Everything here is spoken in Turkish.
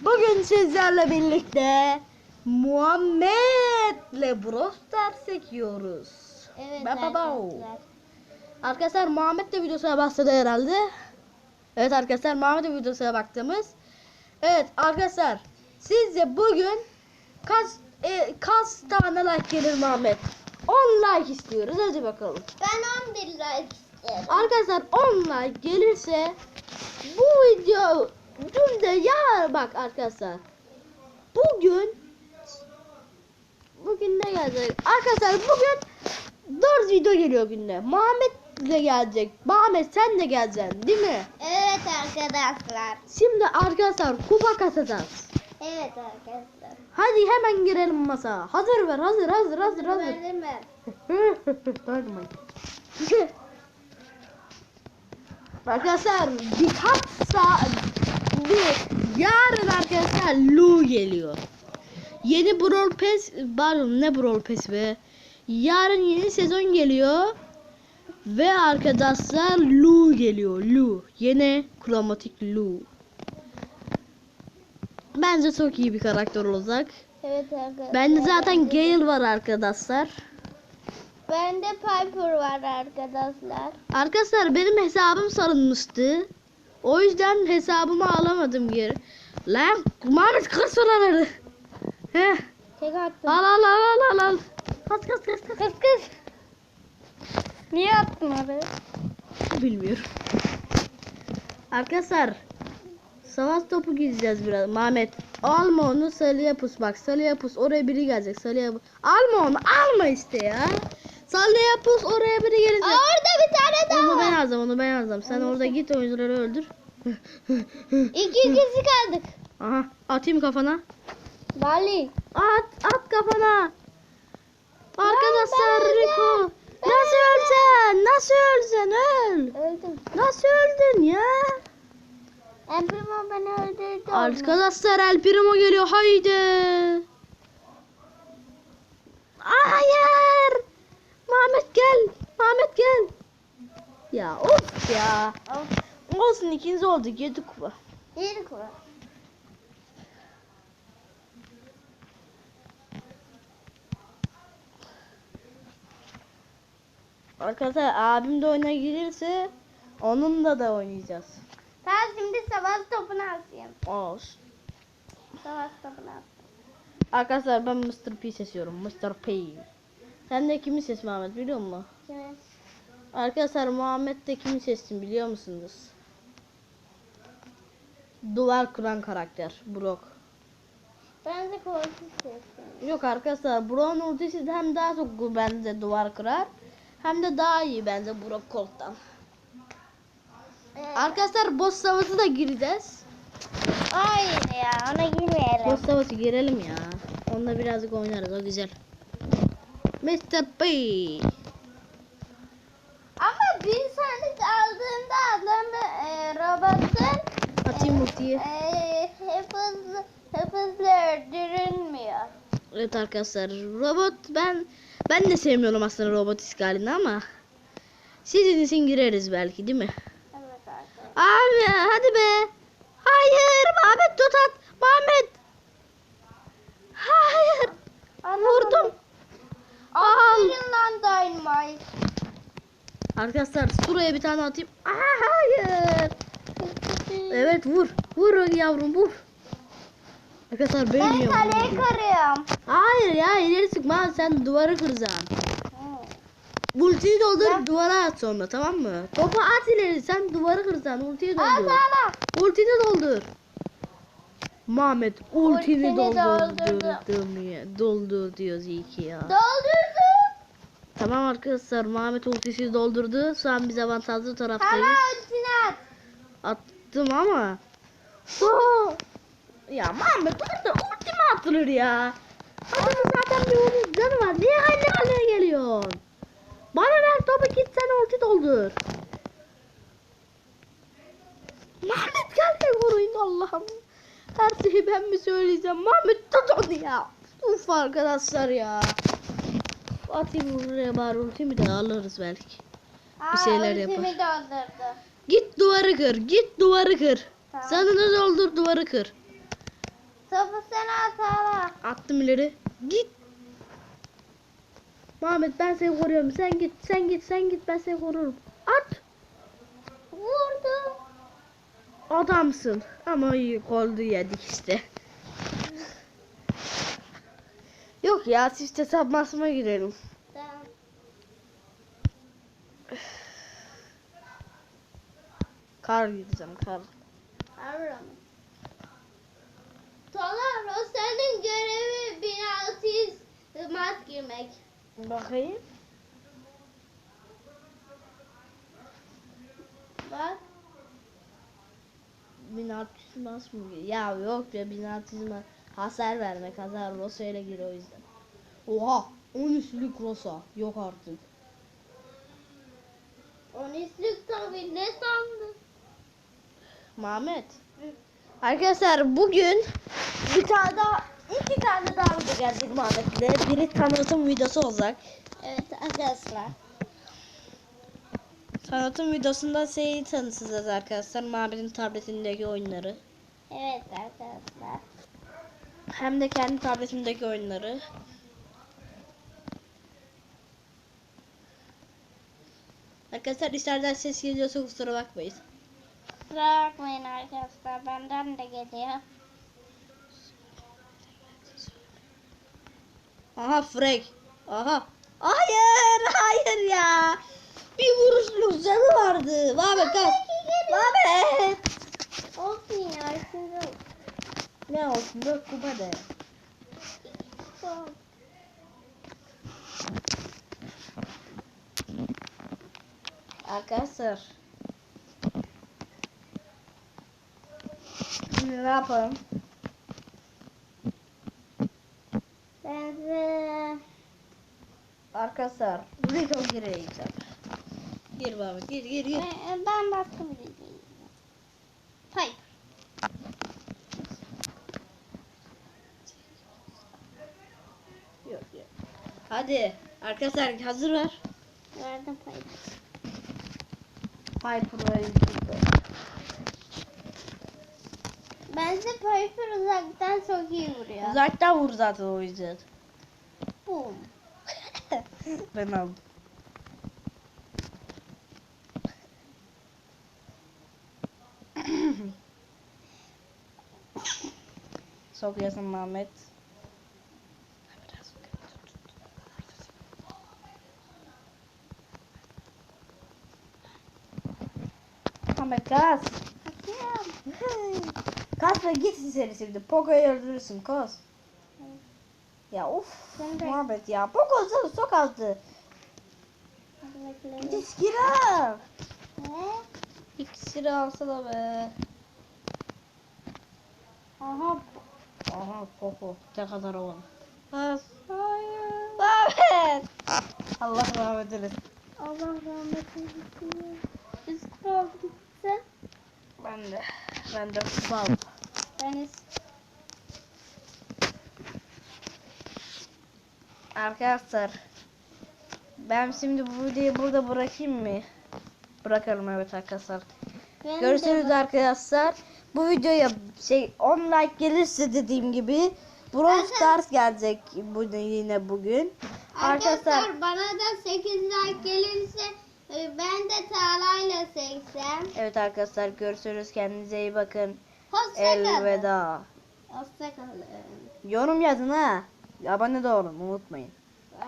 Bugün sizlerle birlikte Muhammed'le Bros Stars çekiyoruz. Evet Ba ba ba. arkadaşlar. Arkadaşlar Muhammed de videosuna başladı herhalde. Evet arkadaşlar Muhammed de videosuna baktığımız. Evet arkadaşlar sizce bugün kaç e, kaç tane like gelir Muhammed? 10 like istiyoruz hadi bakalım. Ben 11 like isterim. Arkadaşlar 10 like gelirse bu video dün de ya bak arkadaşlar bugün bugün ne gelecek? Arkadaşlar bugün 4 video geliyor günde. Muhammed de gelecek. Muhammed sen de geleceksin değil mi? Evet arkadaşlar. Şimdi arkadaşlar kupa katacağız. Evet arkadaşlar. Hadi hemen girelim masa. Hazır ver hazır hazır hazır hazır. Verdim ben. Arkadaşlar birkaç saat bir yarın arkadaşlar Lu geliyor. Yeni Brawl Pass pardon ne Brawl Pass be. Yarın yeni sezon geliyor. Ve arkadaşlar Lu geliyor. Lu. Yeni kromatik Lu. Bence çok iyi bir karakter olacak. Evet arkadaşlar. Bende zaten Gale var arkadaşlar. Bende Piper var arkadaşlar. Arkadaşlar benim hesabım salınmıştı. O yüzden hesabımı alamadım geri. Lan Muhammed kır soraları. Heh. Tek attım. Al al al al al. Kaç kaç kaç kaç. Kız kız. Niye attın oraya? Bilmiyorum. Arkadaşlar savaş topu gideceğiz biraz. Mehmet alma onu salıya pus bak salıya pus oraya biri gelecek salıya. Alma onu alma işte ya. Salıya pus oraya biri gelecek. Aa, orada bir tane daha Onu ben var. alacağım onu ben alacağım. Sen orada git oyuncuları öldür. İki kişi kaldık. Aha atayım kafana. Bali. At at kafana. Arkadaşlar ben Rico. Nasıl öleceksin? Nasıl öleceksin? Öl. Öldüm. Nasıl öldün ya? Emprimo beni öldürdü. Arkadaşlar El Primo geliyor. Haydi. Hayır. Mehmet gel. Mehmet gel. Ya of ya. Of. Olsun ikinci oldu. Yedi kupa. Yedi kuva. Arkadaşlar abim de oyuna girirse onunla da oynayacağız. Tamam şimdi savaş topunu atayım. Olsun. Savaş topunu at. Arkadaşlar ben Mr. P seçiyorum. Mr. P. Sen de kimi seç Muhammed biliyor musun? Kimi? Arkadaşlar Muhammed de kimi seçtim biliyor musunuz? Duvar kuran karakter. Brock. Bence korku seçtim. Yok arkadaşlar Brock'un ultisi de hem daha çok bence duvar kırar. Hem de daha iyi bence Brock Colt'tan. Ee, Arkadaşlar boss savaşı da gireceğiz. hayır ya ona girmeyelim. Boss savaşı girelim ya. Onunla birazcık oynarız o güzel. Mr. P. Ama bir sandık aldığında adamı e, robotun Atayım ultiyi. e, hep hızlı, hep hızlı öldürülmüyor. Evet arkadaşlar robot ben ben de sevmiyorum aslında robot iskalini ama sizin için gireriz belki değil mi? Evet arkadaşlar. Abi hadi be. Hayır Muhammed tut at. Muhammed. Hayır. Vurdum. Al. Lan Dynamite. Arkadaşlar şuraya bir tane atayım. Aa, hayır. Evet vur. Vur yavrum vur. Arkadaşlar Ben benim kaleyi kırıyorum. Hayır ya ileri çıkma sen duvarı kıracaksın. Hı. Ultiyi doldur Ya. duvara at sonra tamam mı? Topu at ileri sen duvarı kıracaksın ultiyi Al doldur. sana. Ultini doldur. Muhammed ultini Ultini doldurdum. Doldur diyoruz iyi ki ya. Doldurdum. Tamam arkadaşlar Muhammed ultisi doldurdu. Şu an biz avantajlı taraftayız. Ultini at. Attım ama. Oo! Ya Muhammed burada ulti mi atılır ya? Adamın zaten bir onun canı var. Niye aynı haline geliyorsun? Bana ver topu git sen ulti doldur. Muhammed gel de koruyun Allah'ım. Her şeyi ben mi söyleyeceğim? Muhammed tut onu ya. Uf arkadaşlar ya. Atayım buraya bari ultimi de alırız belki. Aa, şeyler ultimi yapar. Git duvarı kır. Git duvarı kır. Tamam. Sanını doldur duvarı kır. Topu sen at hala. Attım ileri. Git. Muhammed ben seni koruyorum. Sen git, sen git, sen git. Ben seni korurum. At. Vurdu. Adamsın. Ama iyi golü yedik işte. Yok ya işte sapmasıma girelim. Tamam. Kar gideceğim kar. Avram. Talar o senin görevi 1600 mat girmek. Bakayım. Bak. 1600 mas mı? Ya yok ya 1600 mas. Hasar vermek. Hasar Rosa ile gir o yüzden. Oha. 13'lük Rosa. Yok artık. On üstlük tabii ne sandın? Mehmet. Arkadaşlar bugün bir tane daha iki tane daha video gelecek Mehmet'le. Biri tanıtım videosu olacak. Evet arkadaşlar. Tanıtım videosunda şeyi tanıtacağız arkadaşlar. Mehmet'in tabletindeki oyunları. Evet arkadaşlar. Hem de kendi tabletimdeki oyunları. Arkadaşlar dışarıdan ses geliyorsa kusura bakmayın. Kusura bakmayın arkadaşlar benden de geliyor. Aha Frank. Aha. Hayır, hayır ya. Bir vuruşluk canı vardı. Mehmet kaç. Mehmet. Olsun ya şimdi. Ne olsun dört kupa de. Arkadaşlar. Şimdi ne yapalım? Ben de Arkadaşlar Rico gireceğim. Gir baba gir gir gir. ben, ben başka bir şey Hayır. Yok yok. Hadi arkadaşlar hazır ver. Verdim payı. Piper'ı Bence Piper uzaktan çok iyi vuruyor. Uzaktan vur zaten o yüzden. Boom. ben aldım. Sokuyorsun Mehmet. Mehmet Bakıyorum. Kas ve git seni şimdi. Poco'yu öldürürsün kos. Ya of. Muhabbet ya. Çok azdı. Hadi bakalım. Diskira. Ne? İkisini alsana be. Aha. Aha Poco. Ne kadar oğlum. Kas. Hayır. Muhammed. Allah rahmet eylesin. Allah rahmet eylesin. Kral gitti. Ben de. Ben de aldım. Ben. Arkadaşlar. Ben şimdi bu videoyu burada bırakayım mı? Bırakalım evet arkadaşlar. Ben Görüşürüz arkadaşlar. Bu videoya şey 10 like gelirse dediğim gibi Brawl Stars gelecek bu yine bugün. Arkadaşlar Arkadaşlar bana da 8 like gelirse ben de Tala'yla seksem. evet arkadaşlar görüşürüz. Kendinize iyi bakın. Hoşçakalın. Elveda. Hoşçakalın. Yorum yazın ha. Abone de olun unutmayın.